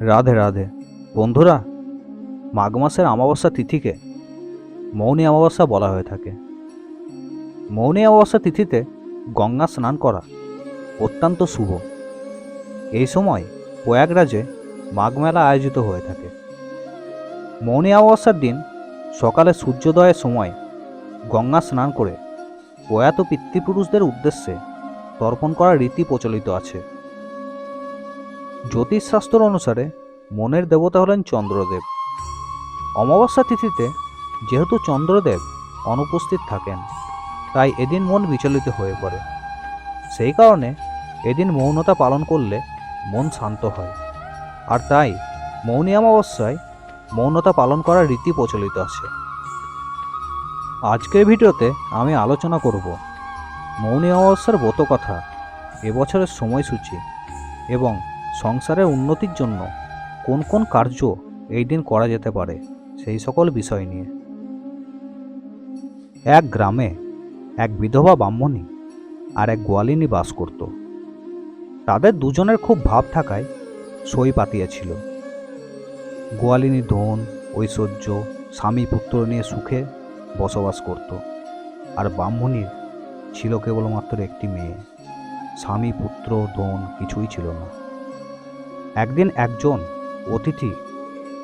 রাধে রাধে। বন্ধুরা, মাঘ মাসের অমাবস্যা তিথিকে মৌনী অমাবস্যা বলা হয়ে থাকে। মৌনী অমাবস্যা তিথিতে গঙ্গা স্নান করা অত্যন্ত শুভ। এই সময় প্রয়াগরাজে মাঘ মেলা আয়োজিত হয়ে থাকে। মৌনী অমাবস্যার দিন সকালে সূর্যোদয়ের সময় গঙ্গা স্নান করে প্রয়াত পিতৃপুরুষদের উদ্দেশ্যে তর্পণ করার রীতি প্রচলিত আছে। জ্যোতিষশাস্ত্র অনুসারে মনের দেবতা হলেন চন্দ্রদেব। অমাবস্যা তিথিতে যেহেতু চন্দ্রদেব অনুপস্থিত থাকেন, তাই এদিন মন বিচলিত হয়ে পড়ে। সেই কারণে এদিন মৌনতা পালন করলে মন শান্ত হয়। আর তাই মৌনী অমাবস্যায় মৌনতা পালন করার রীতি প্রচলিত আছে। আজকের ভিডিওতে আমি আলোচনা করব মৌনী অমাবস্যার ব্রত কথা এবছরের সময়সূচি এবং সংসারের উন্নতির জন্য কোন কোন কার্য এই দিন করা যেতে পারে, সেই সকল বিষয় নিয়ে। এক গ্রামে এক বিধবা ব্রাহ্মণী আর এক গোয়ালিনী বাস করত। তাদের দুজনের খুব ভাব থাকায় সই পাতিয়েছিল গোয়ালিনী ধন, ঐশ্বর্য স্বামী পুত্র নিয়ে সুখে বসবাস করত আর ব্রাহ্মণীর ছিল কেবলমাত্র একটি মেয়ে। স্বামী পুত্র ধন কিছুই ছিল না। একদিন একজন অতিথি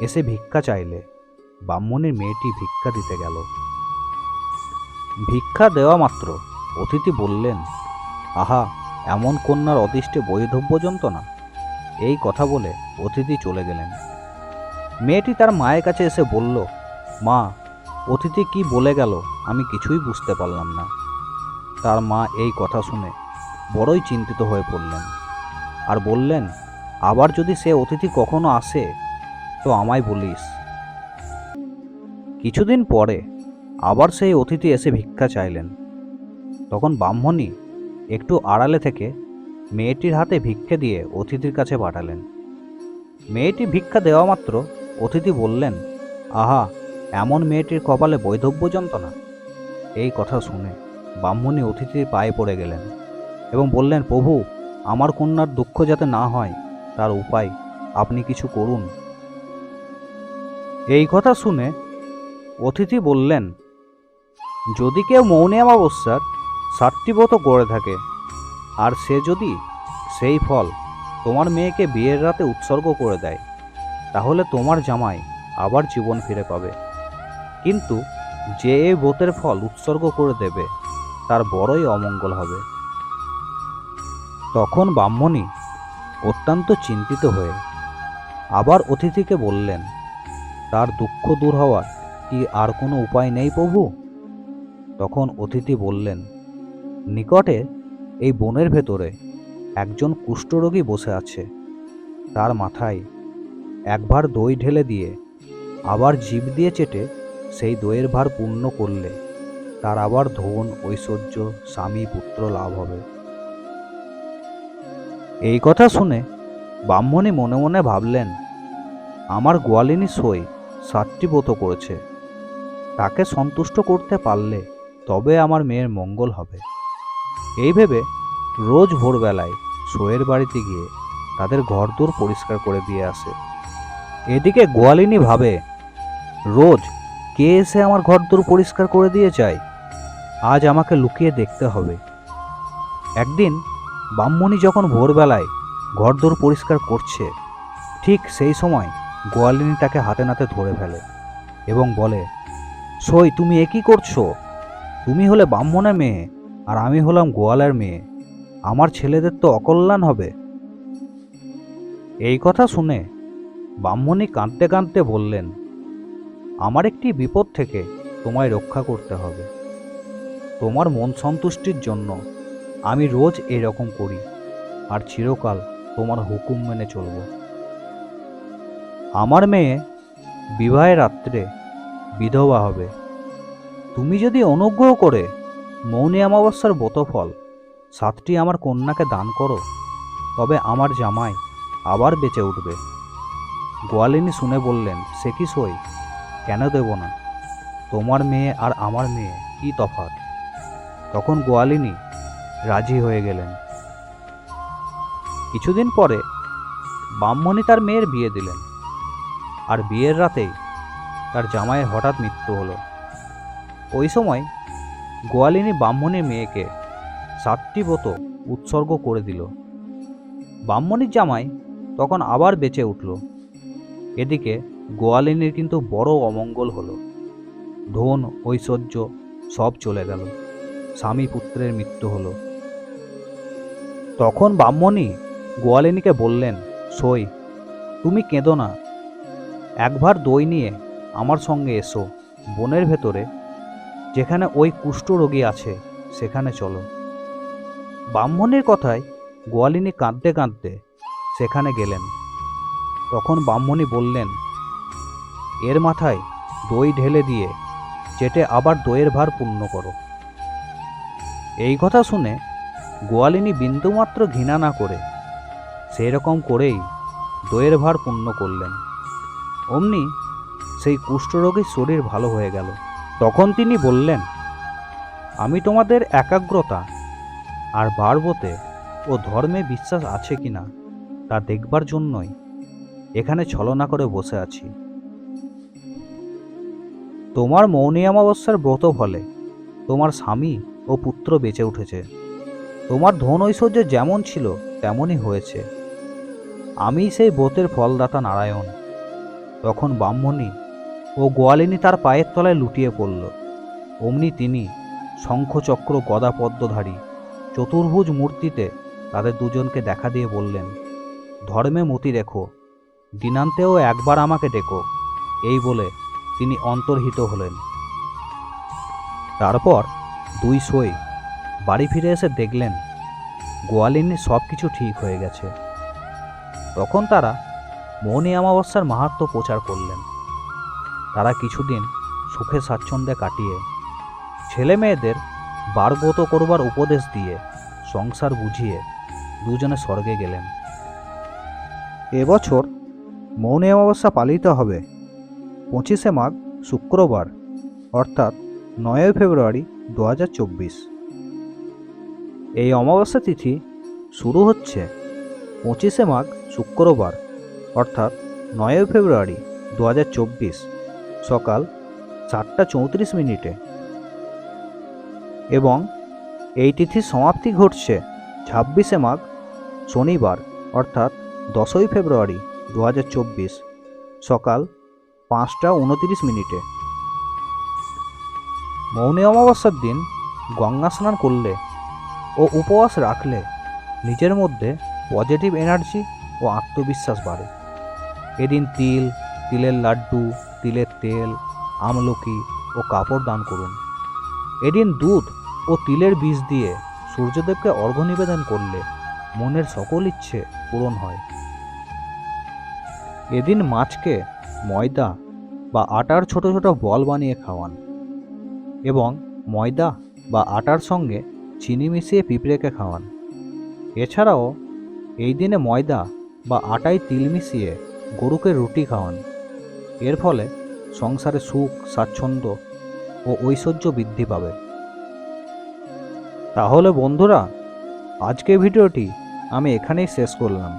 এসে ভিক্ষা চাইলে। ব্রাহ্মণের মেয়েটি ভিক্ষা দিতে গেল। ভিক্ষা দেওয়া মাত্র। অতিথি বললেন, আহা, এমন কন্যার অদৃষ্টে বৈধব্য যন্ত্রণা? এই কথা বলে অতিথি চলে গেলেন। মেয়েটি তার মায়ের কাছে এসে বলল, মা, অতিথি কি বলে গেল আমি কিছুই বুঝতে পারলাম না। তার মা এই কথা শুনে বড়ই চিন্তিত হয়ে পড়লেন। আর বললেন আবার যদি সে অতিথি কখনো আসে, তো আমায় বলিস। কিছুদিন পরে আবার সেই অতিথি এসে ভিক্ষা চাইলেন। তখন ব্রাহ্মণী একটু আড়ালে থেকে মেয়েটির হাতে ভিক্ষে দিয়ে অতিথির কাছে পাঠালেন। মেয়েটি ভিক্ষা দেওয়া মাত্র অতিথি বললেন, আহা, এমন মেয়েটির কপালে বৈধব্য যন্ত্রণা? এই কথা শুনে ব্রাহ্মণী অতিথির পায়ে পড়ে গেলেন এবং বললেন, প্রভু, আমার কন্যার দুঃখ যাতে না হয় তার উপায়। আপনি কিছু করুন। এই কথা শুনে অতিথি বললেন, যদি কেউ মৌনী অমাবস্যার ষাটটি ব্রত করে থাকে, আর সে যদি সেই ফল তোমার মেয়েকে বিয়ের রাতে উৎসর্গ করে দেয়, তাহলে তোমার জামাই আবার জীবন ফিরে পাবে। কিন্তু যে এই ব্রতের ফল উৎসর্গ করে দেবে, তার বড়ই অমঙ্গল হবে। তখন ব্রাহ্মণী অত্যন্ত চিন্তিত হয়ে আবার অতিথিকে বললেন, তার দুঃখ দূর হওয়ার কি আর কোনো উপায় নেই প্রভু? তখন অতিথি বললেন, নিকটে এই বনের ভেতরে একজন কুষ্ঠরোগী বসে আছে। তার মাথায় একবার দই ঢেলে দিয়ে আবার জীব দিয়ে চেটে সেই দইয়ের ভার পূর্ণ করলে তার আবার ধন, ঐশ্বর্য, স্বামী, পুত্র লাভ হবে। এই কথা শুনে ব্রাহ্মণী মনে মনে ভাবলেন, আমার গোয়ালিনী সই সাতটি ব্রত করেছে। তাকে সন্তুষ্ট করতে পারলে তবে আমার মেয়ের মঙ্গল হবে। এই ভেবে রোজ ভোরবেলায় সইয়ের বাড়িতে গিয়ে তাদের ঘর ঘরদোর পরিষ্কার করে দিয়ে আসে। এদিকে গোয়ালিনী ভাবে, রোজ কে এসে আমার ঘর ঘরদোর পরিষ্কার করে দিয়ে যায়? আজ আমাকে লুকিয়ে দেখতে হবে। একদিন ব্রাহ্মণী যখন ভোরবেলায় ঘরদোর পরিষ্কার করছে, ঠিক সেই সময় গোয়ালিনী তাকে হাতে নাতে ধরে ফেলে এবং বলে, সই, তুমি এ কি করছ? তুমি হলে ব্রাহ্মণের মেয়ে আর আমি হলাম গোয়ালের মেয়ে। আমার ছেলেদের তো অকল্যাণ হবে। এই কথা শুনে ব্রাহ্মণী কাঁদতে কাঁদতে বললেন, আমার একটি বিপদ থেকে তোমায় রক্ষা করতে হবে। তোমার মন সন্তুষ্টির জন্য আমি রোজ এরকম করি, আর চিরকাল তোমার হুকুম মেনে চলব। আমার মেয়ে বিবাহের রাত্রে বিধবা হবে। তুমি যদি অনুগ্রহ করে মৌনী অমাবস্যার ব্রতফল সাতটি আমার কন্যাকে দান করো, তবে আমার জামাই আবার বেঁচে উঠবে। গোয়ালিনী শুনে বললেন, সে কি সই? কেন দেব না? তোমার মেয়ে আর আমার মেয়ে কি তফাৎ? তখন গোয়ালিনী রাজি হয়ে গেলেন। কিছুদিন পরে ব্রাহ্মণী তার মেয়ের বিয়ে দিলেন। আর বিয়ের রাতেই তার জামাইয়ের হঠাৎ মৃত্যু হলো। ওই সময় গোয়ালিনী ব্রাহ্মণীর মেয়েকে সাতটি ব্রত উৎসর্গ করে দিল। ব্রাহ্মণীর জামাই তখন আবার বেঁচে উঠল। এদিকে গোয়ালিনীর কিন্তু বড় অমঙ্গল হলো। ধন, ঐশ্বর্য সব চলে গেল। স্বামী পুত্রের মৃত্যু হলো। তখন ব্রাহ্মণী গোয়ালিনীকে বললেন, সই, তুমি কেঁদো না। একবার দই নিয়ে আমার সঙ্গে এসো, বনের ভেতরে, যেখানে ওই কুষ্ঠরোগী আছে, সেখানে চলো। ব্রাহ্মণের কথায় গোয়ালিনী কাঁদতে কাঁদতে সেখানে গেলেন। তখন ব্রাহ্মণী বললেন, এর মাথায় দই ঢেলে দিয়ে চেটে আবার দইয়ের ভার পূর্ণ করো। এই কথা শুনে গোয়ালিনী বিন্দুমাত্র ঘৃণা না করে সেই রকম করেই দইয়ের ভার পূর্ণ করলেন। অমনি সেই কুষ্ঠরোগীর শরীর ভালো হয়ে গেল। তখন তিনি বললেন, আমি তোমাদের একাগ্রতা আর বাড়বতে ও ধর্মে বিশ্বাস আছে কিনা তা দেখবার জন্যই এখানে ছলনা করে বসে আছি। তোমার মৌনী অমাবস্যার ব্রত ফলে তোমার স্বামী ও পুত্র বেঁচে উঠেছে। তোমার ধন ঐশ্বর্য যেমন ছিল, তেমনই হয়েছে। আমি সেই ব্রতের ফলদাতা নারায়ণ। তখন ব্রাহ্মণী ও গোয়ালিনী তার পায়ের তলায় লুটিয়ে পড়ল। অমনি তিনি শঙ্খচক্র গদা পদ্মধারী চতুর্ভুজ মূর্তিতে তাদের দুজনকে দেখা দিয়ে বললেন, ধর্মে মতি রেখো, দিনান্তেও একবার আমাকে ডেকো। এই বলে তিনি অন্তর্হিত হলেন। তারপর দুই সই বাড়ি ফিরে এসে দেখলেন গোয়ালিনীর সব কিছু ঠিক হয়ে গেছে। তখন তারা মৌনী অমাবস্যার মাহাত্ম প্রচার করলেন। তারা কিছুদিন সুখে স্বাচ্ছন্দ্যে কাটিয়ে ছেলে মেয়েদের বারব্রত করবার উপদেশ দিয়ে সংসার বুঝিয়ে দুজনে স্বর্গে গেলেন। এবছর মৌনী অমাবস্যা পালিত হবে। পঁচিশে মাঘ শুক্রবার, অর্থাৎ নয়ই ফেব্রুয়ারি দু হাজার চব্বিশ। এই অমাবস্যা তিথি শুরু হচ্ছে পঁচিশে মাঘ শুক্রবার, অর্থাৎ নয়ই ফেব্রুয়ারি দু হাজার চব্বিশ, সকাল চারটা চৌত্রিশ মিনিটে। এবং এই তিথির সমাপ্তি ঘটছে ছাব্বিশে মাঘ শনিবার, অর্থাৎ দশই ফেব্রুয়ারি দু হাজার চব্বিশ, সকাল পাঁচটা উনতিরিশ মিনিটে। মৌনী অমাবস্যার দিন গঙ্গা স্নান করলে ও উপবাস রাখলে নিজের মধ্যে পজিটিভ এনার্জি ও আত্মবিশ্বাস বাড়ে। এদিন তিল, তিলের লাড্ডু, তিলের তেল, আমলকি ও কাপড় দান করুন। এদিন দুধ ও তিলের বীজ দিয়ে সূর্যদেবকে অর্ঘ্য নিবেদন করলে মনের সকল ইচ্ছে পূরণ হয়। এদিন মাছকে ময়দা বা আটার ছোট ছোট বল বানিয়ে খাওয়ান এবং ময়দা বা আটার সঙ্গে চিনি মিশিয়ে পিঁপড়েকে খাওয়ান। এছাড়াও, এই দিনে ময়দা বা আটায় তিল মিশিয়ে গরুকে রুটি খাওয়ান। এর ফলে সংসারে সুখ, স্বাচ্ছন্দ্য ও ঐশ্বর্য বৃদ্ধি পাবে। তাহলে বন্ধুরা, আজকের ভিডিওটি আমি এখানেই শেষ করলাম।